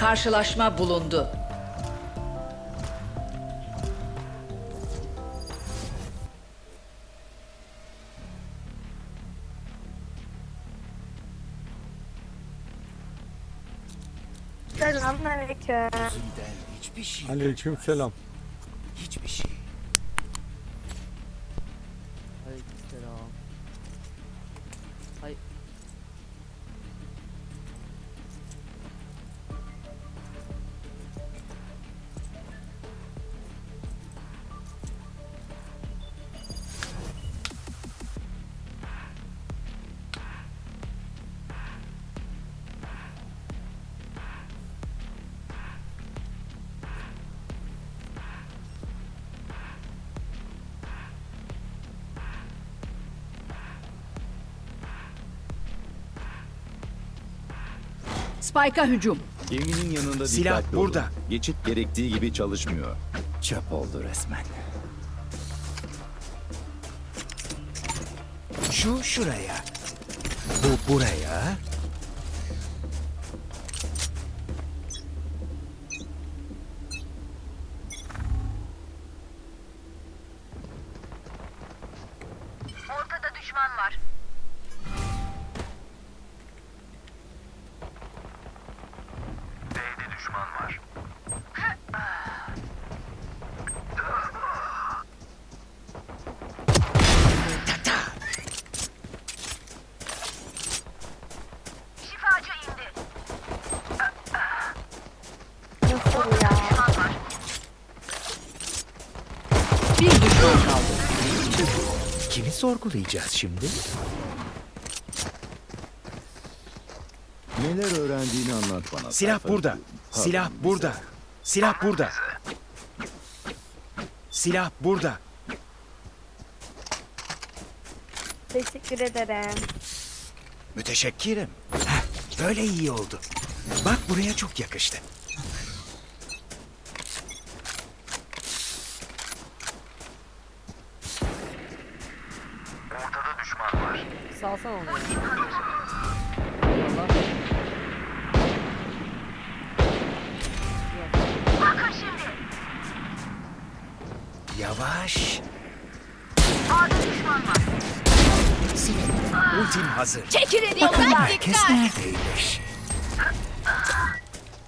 Karşılaşma bulundu. Selamünaleyküm. Hiçbir şey, Aleyküm selam. hiçbir şey. Aleykümselam. Hay Spike'a hücum. Geminin yanında Silah dikkatli burada. olun. Geçit gerektiği gibi çalışmıyor. Çöp oldu resmen. Şu şuraya. Bu buraya. Ortada düşman var. Sorgulayacağız şimdi? Neler öğrendiğini anlat bana. Silah sayfa burada. yapıyorum. Silah Pardon, burada. Silah burada. Silah burada. Teşekkür ederim. Müteşekkirim. Heh, böyle iyi oldu. Bak buraya çok yakıştı. Ortada düşman var. Salsana onu. Yavaş. Var. Ultim hazır. Çekilin Bakın yoldan. herkes neredeymiş.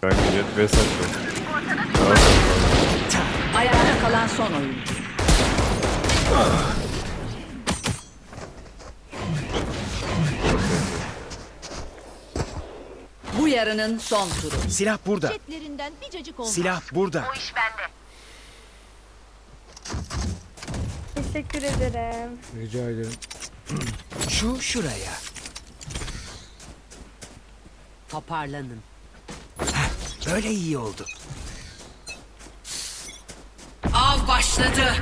Kanka jet ve saçma. Ayakta kalan son oyuncu. Yarının son turu. Silah burada. Jetlerinden bir cacık olmaz. Silah burada. Bu iş bende. Teşekkür ederim. Rica ederim. Şu şuraya. Toparlanın. Böyle iyi oldu. Av başladı.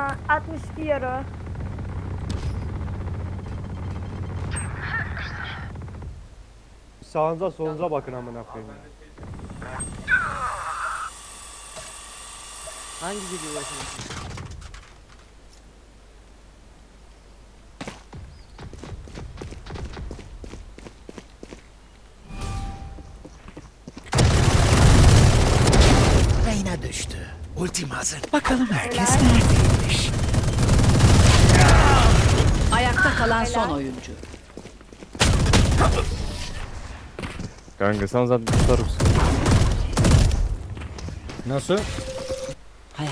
Ama 62 euro. Sağınıza solunuza bakın amına koyayım. Hangi video uğraşıyorsun? Reyna düştü. Ultim hazır. Bakalım herkes neredeymiş. Kalan son oyuncu. Kanka sen zaten tutar mısın? Nasıl?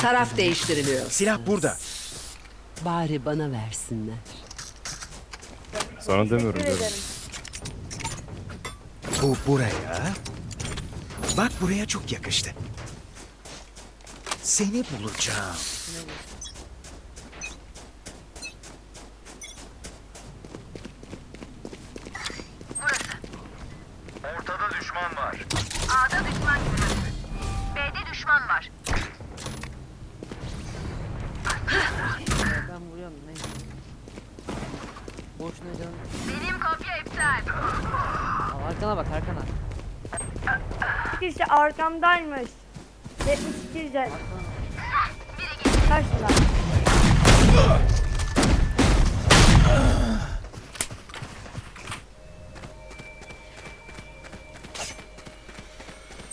Taraf değiştiriliyor. Silah burada. Bari bana versinler. Sana demiyorum diyorum. Bu buraya. Bak buraya çok yakıştı. Seni bulacağım. Ölüyorum ne? Boşuna canım. Benim kopya iptal. Aa, arkana bak arkana. Kişi arkamdaymış. 72 güzel. Kaç lan?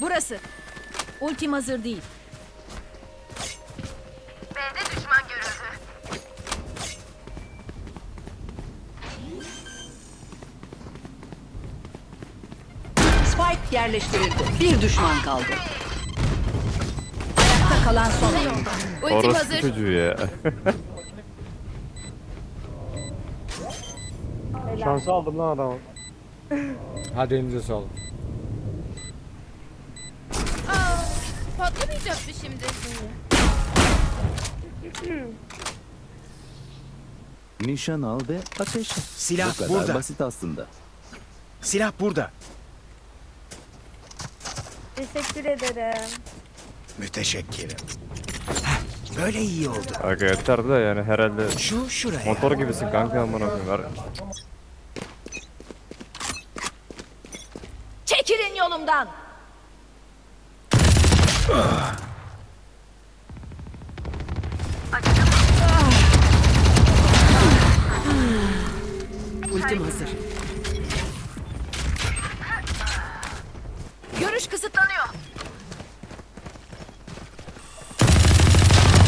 Burası. Ultim hazır değil. Spike yerleştirildi. Bir düşman kaldı. Ayakta kalan son oyuncu. Ultim Orospu hazır. çocuğu ya. Şansı aldım lan adamı. Hadi elinize sağlık. Aa, patlamayacak mı şimdi? Nişan al ve ateş et. Silah Bu kadar burada. basit aslında. Silah burada. Teşekkür ederim. Müteşekkirim. Heh, Böyle iyi oldu. Kanka yeter de yani herhalde Şu şuraya. motor gibisin kanka amına koyayım. Ver. Çekilin yolumdan. Ultim hazır. Görüş kısıtlanıyor.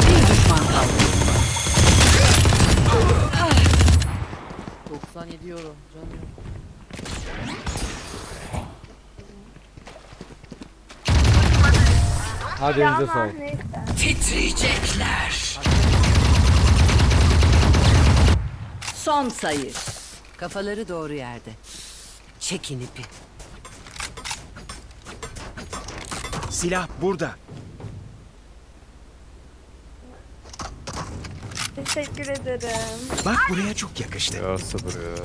Bir düşman kaldı. 97 euro. Canım yok. Hadi elinize sağlık. neyse. Titriyecekler. Son sayı. Kafaları doğru yerde. Çekin ipi. Silah burada. Teşekkür ederim. Bak buraya çok yakıştı. Ya sabır ya.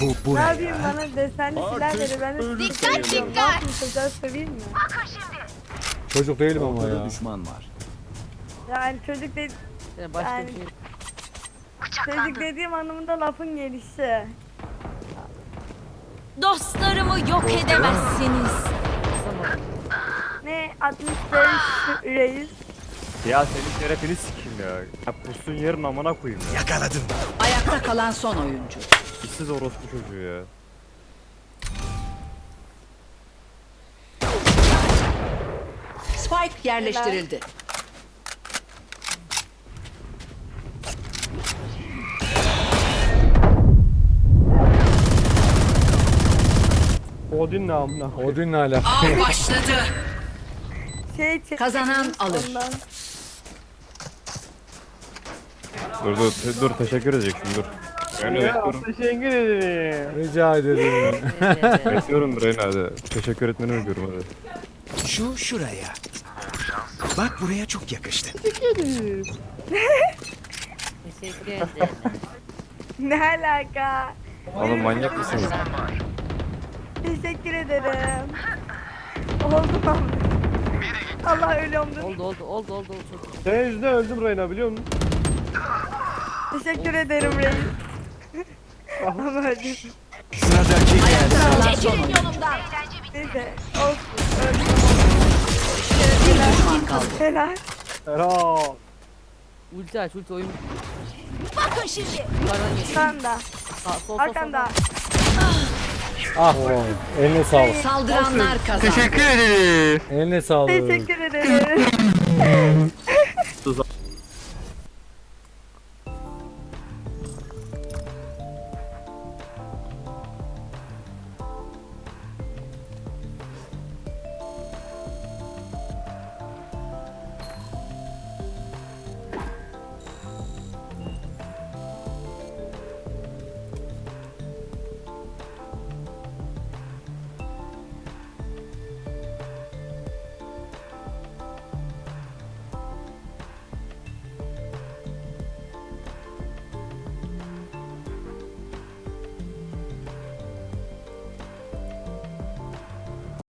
Bu Ne buraya. yapayım bana desenli silah verir. Ben de Dikkat Ne dikkat. yapayım çocuğa söveyim mi? Bakın şimdi. Çocuk değilim ama ya. düşman var. Yani çocuk, de Yani başka Yani- bir şey. çocuk dediğim anlamında lafın gelişi. Dostlarımı yok edemezsiniz. Ne 65 reis. Ya senin şerefini sikeyim ya. Ya pusun yerin amına koyayım ya. Yakaladım. Ayakta kalan son oyuncu. İşsiz orospu çocuğu ya. Spike yerleştirildi. Odin ne amına. Odin ne ala? Av başladı. Şey çek. Kazanan alır. Ondan. Dur dur te- dur teşekkür edeceksin dur. Reyna bekliyorum. Teşekkür ederim. Rica ederim. Bekliyorum Reyna hadi. Teşekkür etmeni bekliyorum hadi. Şu şuraya. Bak buraya çok yakıştı. Teşekkür ederim. Ne alaka? Oğlum manyak mısınız? Teşekkür ederim. Oldu mu? Allah ölüyorumdur. oldu oldu oldu oldu oldu. Senin yüzünden öldüm Reyna biliyor musun? Teşekkür ederim reis. Ama öldüm. Sıradaki geldi. Çekilin yolumdan. Neyse. Olsun. Öldüm. Kaldı. Helal. Helal. Ulti aç ulti oyun. Bakın şimdi. Yukarıdan geliyor. Arkanda. Sağ, sol sol Arkanda. Ah eline sağlık. Saldıranlar kazandı. Eline sağlık. Teşekkür ederim.